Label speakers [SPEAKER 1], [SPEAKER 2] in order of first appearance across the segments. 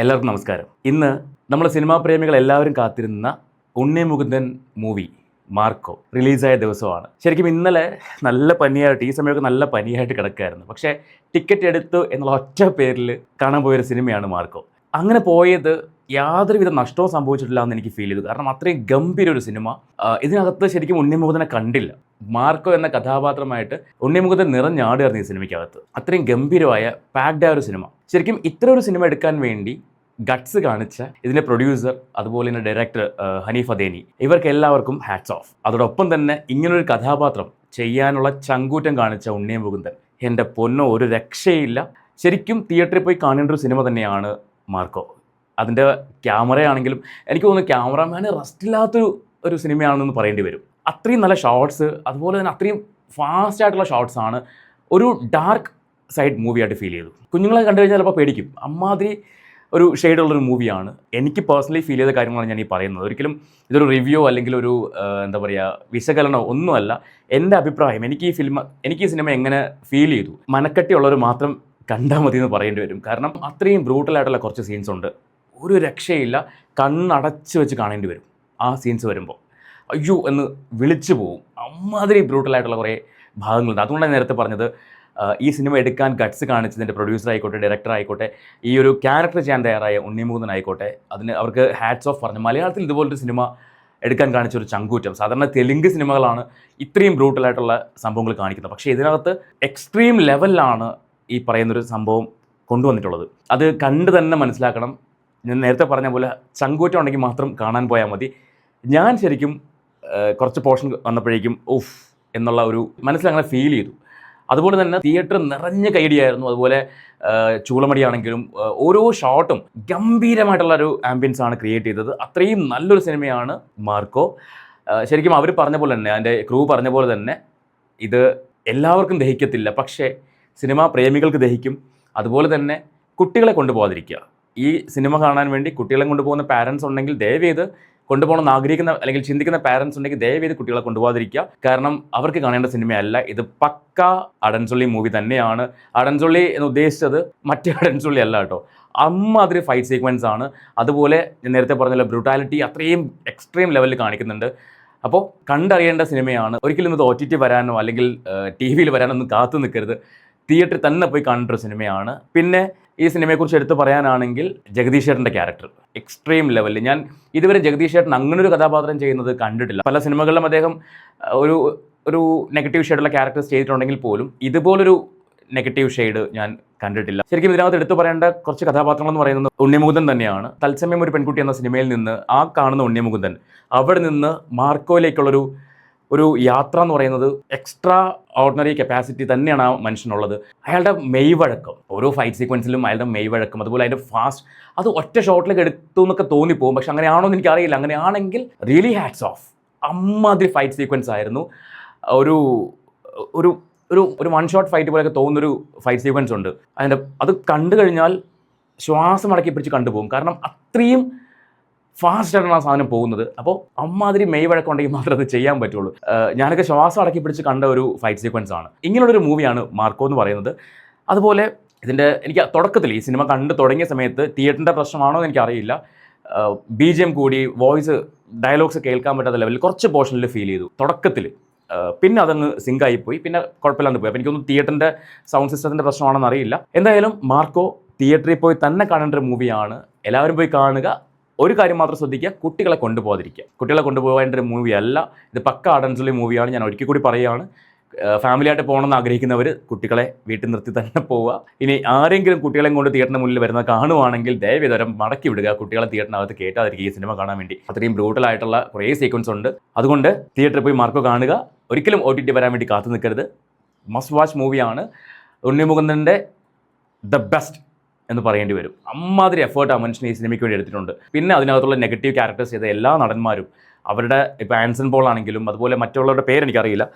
[SPEAKER 1] എല്ലാവർക്കും നമസ്കാരം. ഇന്ന് നമ്മൾ സിനിമാ പ്രേമികൾ എല്ലാവരും കാത്തിരുന്ന ഉണ്ണി മുകുന്ദൻ മൂവി മാർക്കോ റിലീസായ ദിവസമാണ്. ശരിക്കും ഇന്നലെ നല്ല പനിയായിട്ട് ഈ സമയമൊക്കെ നല്ല പനിയായിട്ട് കിടക്കുകയായിരുന്നു. പക്ഷേ ടിക്കറ്റ് എടുത്തു എന്നുള്ള ഒറ്റ പേരിൽ കാണാൻ പോയൊരു സിനിമയാണ് മാർക്കോ. അങ്ങനെ പോയത് യാതൊരുവിധ നഷ്ടവും സംഭവിച്ചിട്ടില്ല എന്ന് എനിക്ക് ഫീൽ ചെയ്തു. കാരണം അത്രയും ഗംഭീര ഒരു സിനിമ ഇതിനകത്ത് ശരിക്കും ഉണ്ണിമുകുന്ദനെ കണ്ടില്ല. മാർക്കോ എന്ന കഥാപാത്രമായിട്ട് ഉണ്ണിമുഖത്തെ നിറഞ്ഞാടുകയായിരുന്നു ഈ സിനിമയ്ക്കകത്ത്. അത്രയും ഗംഭീരമായ പാക്ഡായ ഒരു സിനിമ. ശരിക്കും ഇത്ര ഒരു സിനിമ എടുക്കാൻ വേണ്ടി ഗട്ട്സ് കാണിച്ച ഇതിന്റെ പ്രൊഡ്യൂസർ അതുപോലെ തന്നെ ഡയറക്ടർ ഹനീഫ് അദേനി ഇവർക്ക് എല്ലാവർക്കും ഹാറ്റ്സ് ഓഫ് അതോടൊപ്പം തന്നെ ഇങ്ങനൊരു കഥാപാത്രം ചെയ്യാനുള്ള ചങ്കൂറ്റം കാണിച്ച ഉണ്ണിയ മുകുന്ദൻ എന്റെ പൊന്നോ ഒരു രക്ഷയില്ല. ശരിക്കും തിയേറ്ററിൽ പോയി കാണേണ്ട ഒരു സിനിമ തന്നെയാണ് മാർക്കോ. അതിന്റെ ക്യാമറയാണെങ്കിലും എനിക്ക് തോന്നുന്നു ക്യാമറമാന് റസ്റ്റില്ലാത്തൊരു ഒരു സിനിമയാണെന്ന് പറയേണ്ടി വരും. അത്രയും നല്ല ഷോർട്സ് അതുപോലെ തന്നെ അത്രയും ഫാസ്റ്റ് ആയിട്ടുള്ള ഷോർട്സ് ആണ് ഒരു ഡാർക്ക് സൈഡ് മൂവിയായിട്ട് ഫീൽ ചെയ്തു കുഞ്ഞുങ്ങളെ കണ്ടു കഴിഞ്ഞാൽ ചിലപ്പോൾ പേടിക്കും. അമ്മാതിരി ഒരു ഷെയ്ഡുള്ളൊരു മൂവിയാണ് എനിക്ക് പേഴ്സണലി ഫീൽ ചെയ്ത കാര്യങ്ങളാണ് ഞാൻ ഈ പറയുന്നത്. ഒരിക്കലും ഇതൊരു റിവ്യൂ അല്ലെങ്കിൽ ഒരു എന്താ പറയുക വിശകലനമോ ഒന്നുമല്ല. എന്റെ അഭിപ്രായം എനിക്ക് ഈ ഫിലിം എനിക്ക് ഈ സിനിമ എങ്ങനെ ഫീൽ ചെയ്തു? മനക്കട്ടിയുള്ളവർ മാത്രം കണ്ടാൽ മതി എന്ന് പറയേണ്ടി വരും. കാരണം അത്രയും ബ്രൂട്ടലായിട്ടുള്ള കുറച്ച് സീൻസ് ഉണ്ട്. ഒരു രക്ഷയില്ല. കണ്ണടച്ച് വെച്ച് കാണേണ്ടി വരും ആ സീൻസ് വരുമ്പോൾ. അയ്യോ എന്ന് വിളിച്ചു പോവും. അമ്മാതിരി ബ്രൂട്ടലായിട്ടുള്ള കുറേ ഭാഗങ്ങളുണ്ട്. അതുകൊണ്ടാണ് നേരത്തെ പറഞ്ഞത് ഈ സിനിമ എടുക്കാൻ ഗട്ട്സ് കാണിച്ചതിന്റെ പ്രൊഡ്യൂസർ ആയിക്കോട്ടെ ഡയറക്ടർ ആയിക്കോട്ടെ ഈ ഒരു ക്യാരക്ടർ ചെയ്യാൻ തയ്യാറായ ഉണ്ണിമൂതൻ ആയിക്കോട്ടെ അതിന് അവർക്ക് ഹാറ്റ്സ് ഓഫ് പറഞ്ഞു. മലയാളത്തിൽ ഇതുപോലൊരു സിനിമ എടുക്കാൻ കാണിച്ച ഒരു ചങ്കൂറ്റം. സാധാരണ തെലുങ്ക് സിനിമകളാണ് ഇത്രയും ബ്രൂട്ടലായിട്ടുള്ള സംഭവങ്ങൾ കാണിക്കുന്നത്. പക്ഷേ ഇതിനകത്ത് എക്സ്ട്രീം ലെവലിലാണ് ഈ പറയുന്നൊരു സംഭവം കൊണ്ടുവന്നിട്ടുള്ളത്. അത് കണ്ട് തന്നെ മനസ്സിലാക്കണം. ഞാൻ നേരത്തെ പറഞ്ഞ പോലെ ചങ്കൂറ്റം ഉണ്ടെങ്കിൽ മാത്രം കാണാൻ പോയാൽ മതി. ഞാൻ ശരിക്കും കുറച്ച് പോർഷൻ വന്നപ്പോഴേക്കും ഉഫ് എന്നുള്ള ഒരു മനസ്സിലങ്ങനെ ഫീൽ ചെയ്തു. അതുപോലെ തന്നെ തിയേറ്റർ നിറഞ്ഞ കൈഡിയായിരുന്നു അതുപോലെ ചൂളമടിയാണെങ്കിലും ഓരോ ഷോട്ടും ഗംഭീരമായിട്ടുള്ള ഒരു ആംബിയൻസ് ആണ് ക്രിയേറ്റ് ചെയ്തത്. അത്രയും നല്ലൊരു സിനിമയാണ് മാർക്കോ. ശരിക്കും അവർ പറഞ്ഞ പോലെ തന്നെ അതിന്റെ ക്രൂ പറഞ്ഞ പോലെ തന്നെ ഇത് എല്ലാവർക്കും ദഹിക്കത്തില്ല. പക്ഷേ സിനിമാ പ്രേമികൾക്ക് ദഹിക്കും. അതുപോലെ തന്നെ കുട്ടികളെ കൊണ്ടുപോകാതിരിക്കുക. ഈ സിനിമ കാണാൻ വേണ്ടി കുട്ടികളെ കൊണ്ടുപോകുന്ന പാരൻസ് ഉണ്ടെങ്കിൽ ദയവേത് കൊണ്ടുപോകണമെന്ന് ആഗ്രഹിക്കുന്ന അല്ലെങ്കിൽ ചിന്തിക്കുന്ന പാരൻസ് ഉണ്ടെങ്കിൽ ദയവേത് കുട്ടികളെ കൊണ്ടുപോകാതിരിക്കുക. കാരണം അവർക്ക് കാണേണ്ട സിനിമയല്ല ഇത് പക്ക അടൻസുള്ളി മൂവി തന്നെയാണ്. അടൻസുള്ളി എന്ന് ഉദ്ദേശിച്ചത് മറ്റേ അടൻസുള്ളി അല്ല കേട്ടോ. അമ്മാതിരി ഫൈറ്റ് സീക്വൻസ് ആണ്. അതുപോലെ ഞാൻ നേരത്തെ പറഞ്ഞല്ലോ ബ്രൂട്ടാലിറ്റി അത്രയും എക്സ്ട്രീം ലെവലിൽ കാണിക്കുന്നുണ്ട്. അപ്പോൾ കണ്ടറിയേണ്ട സിനിമയാണ്. ഒരിക്കലും ഇത് ഒ ടി ടി വരാനോ അല്ലെങ്കിൽ ടി വിയിൽ വരാനോ ഒന്നും കാത്തു നിൽക്കരുത്. തിയേറ്ററിൽ തന്നെ പോയി കണ്ടൊരു സിനിമയാണ്. പിന്നെ ഈ സിനിമയെക്കുറിച്ച് എടുത്തു പറയാനാണെങ്കിൽ ജഗദീഷ് ചേട്ടന്റെ ക്യാരക്ടർ. എക്സ്ട്രീം ലെവലിൽ ഞാൻ ഇതുവരെ ജഗദീഷ് ചേട്ടൻ അങ്ങനെ ഒരു കഥാപാത്രം ചെയ്യുന്നത് കണ്ടിട്ടില്ല. പല സിനിമകളിലും അദ്ദേഹം ഒരു ഒരു നെഗറ്റീവ് ഷെയ്ഡുള്ള ക്യാരക്ടേഴ്സ് ചെയ്തിട്ടുണ്ടെങ്കിൽ പോലും ഇതുപോലൊരു നെഗറ്റീവ് ഷെയ്ഡ് ഞാൻ കണ്ടിട്ടില്ല. ശരിക്കും ഇതിനകത്ത് എടുത്തു പറയേണ്ട കുറച്ച് കഥാപാത്രങ്ങൾ എന്ന് പറയുന്നത് ഉണ്ണിമുകുന്ദൻ തന്നെയാണ്. തത്സമയം ഒരു പെൺകുട്ടി എന്ന സിനിമയിൽ നിന്ന് ആ കാണുന്ന ഉണ്ണിമുകുന്ദൻ അവിടെ നിന്ന് മാർക്കോയിലേക്കുള്ളൊരു ഒരു യാത്ര എന്ന് പറയുന്നത് എക്സ്ട്രാ ഓർഡിനറി കപ്പാസിറ്റി തന്നെയാണ് ആ മനുഷ്യനുള്ളത്. അയാളുടെ മെയ്വഴക്കം ഓരോ ഫൈറ്റ് സീക്വൻസിലും അയാളുടെ മെയ്വഴക്കം അതുപോലെ അതിന്റെ ഫാസ്റ്റ് അത് ഒറ്റ ഷോട്ടിലേക്ക് എടുത്തു എന്നൊക്കെ തോന്നിപ്പോകും പക്ഷെ അങ്ങനെയാണോ എന്ന് എനിക്കറിയില്ല. അങ്ങനെയാണെങ്കിൽ റിയലി ഹാറ്റ്സ് ഓഫ് അമ്മാതിരി ഫൈറ്റ് സീക്വൻസ് ആയിരുന്നു. ഒരു ഒരു ഒരു ഒരു വൺ ഷോട്ട് ഫൈറ്റ് പോലെയൊക്കെ തോന്നുന്നൊരു ഫൈറ്റ് സീക്വൻസ് ഉണ്ട്. അതിന്റെ അത് കണ്ടു കഴിഞ്ഞാൽ ശ്വാസം അടക്കി പിടിച്ച് കണ്ടുപോകും. കാരണം അത്രയും ഫാസ്റ്റായിട്ടാണ് ആ സാധനം പോകുന്നത്. അപ്പോൾ അമ്മാതിരി മെയ് വഴക്കുണ്ടെങ്കിൽ മാത്രമേ അത് ചെയ്യാൻ പറ്റുള്ളൂ. ഞാനൊക്കെ ശ്വാസം അടക്കി പിടിച്ച് കണ്ട ഒരു ഫൈറ്റ് സീക്വൻസ് ആണ്. ഇങ്ങനെയുള്ളൊരു മൂവിയാണ് മാർക്കോ എന്ന് പറയുന്നത്. അതുപോലെ ഇതിന്റെ എനിക്ക് തുടക്കത്തിൽ ഈ സിനിമ കണ്ട് തുടങ്ങിയ സമയത്ത് തിയേറ്ററിന്റെ പ്രശ്നമാണോ എന്ന് എനിക്കറിയില്ല. ബി ജി എം കൂടി വോയിസ് ഡയലോഗ്സ് കേൾക്കാൻ പറ്റാത്ത ലെവലിൽ കുറച്ച് പോർഷനിൽ ഫീൽ ചെയ്തു. തുടക്കത്തിൽ പിന്നെ അതങ്ങ് സിങ്ക് ആയിപ്പോയി പിന്നെ കുഴപ്പമില്ലാന്ന് പോയി. അപ്പോൾ എനിക്കൊന്നും തിയേറ്ററിന്റെ സൗണ്ട് സിസ്റ്റത്തിന്റെ പ്രശ്നമാണെന്ന് അറിയില്ല. എന്തായാലും മാർക്കോ തിയേറ്ററിൽ പോയി തന്നെ കാണേണ്ട ഒരു മൂവിയാണ് എല്ലാവരും പോയി കാണുക. ഒരു കാര്യം മാത്രം ശ്രദ്ധിക്കുക കുട്ടികളെ കൊണ്ടുപോകാതിരിക്കുക. കുട്ടികളെ കൊണ്ടുപോകേണ്ട ഒരു മൂവി അല്ല. ഇത് പക്ക അഡൻസുള്ളി മൂവിയാണ് ഞാൻ ഒരിക്കൽ കൂടി പറയുകയാണ്. ഫാമിലിയായിട്ട് പോകണമെന്ന് ആഗ്രഹിക്കുന്നവർ കുട്ടികളെ വീട്ടിൽ നിർത്തി തന്നെ പോവുക. ഇനി ആരെങ്കിലും കുട്ടികളെ കൊണ്ട് തിയേറ്ററിന് മുന്നിൽ വരുന്ന കാണുവാണെങ്കിൽ ദയവിതരം മടക്കി വിടുക. കുട്ടികളെ തിയേറ്ററിനകത്ത് കേട്ടാതിരിക്കുക ഈ സിനിമ കാണാൻ വേണ്ടി. അത്രയും ബ്രൂട്ടലായിട്ടുള്ള കുറേ സീക്വൻസ് ഉണ്ട്. അതുകൊണ്ട് തിയേറ്ററിൽ പോയി മാർക്കോ കാണുക. ഒരിക്കലും ഒ ടി ടി വരാൻ വേണ്ടി കാത്തു നിൽക്കരുത്. മസ്റ്റ് വാച്ച് മൂവിയാണ് ഉണ്ണിമുകുന്ദന്റെ ദ ബെസ്റ്റ് എന്ന് പറയേണ്ടി വരും. അമ്മാതിരി എഫേർട്ട് ആ മനുഷ്യൻ ഈ സിനിമയ്ക്ക് വേണ്ടി എടുത്തിട്ടുണ്ട്. പിന്നെ അതിനകത്തുള്ള നെഗറ്റീവ് ക്യാരക്ടേഴ്സ് ചെയ്ത എല്ലാ നടന്മാരും അവരുടെ ഇപ്പോൾ ആൻസൺ പോൾ ആണെങ്കിലും അതുപോലെ മറ്റുള്ളവരുടെ പേരെനിക്കറിയില്ല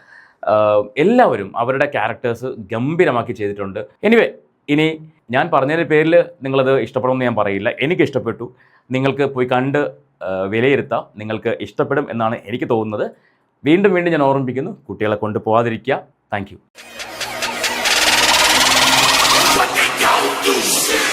[SPEAKER 1] എല്ലാവരും അവരുടെ ക്യാരക്ടേഴ്സ് ഗംഭീരമാക്കി ചെയ്തിട്ടുണ്ട്. എനിവേ ഇനി ഞാൻ പറഞ്ഞതിന്റെ പേരിൽ നിങ്ങളത് ഇഷ്ടപ്പെടുമെന്ന് ഞാൻ പറയില്ല. എനിക്ക് ഇഷ്ടപ്പെട്ടു. നിങ്ങൾക്ക് പോയി കണ്ട് വിലയിരുത്താം. നിങ്ങൾക്ക് ഇഷ്ടപ്പെടും എന്നാണ് എനിക്ക് തോന്നുന്നത്. വീണ്ടും വീണ്ടും ഞാൻ ഓർമ്മിപ്പിക്കുന്നു. കുട്ടികളെ കൊണ്ട് പോകാതിരിക്കുക താങ്ക് Peace.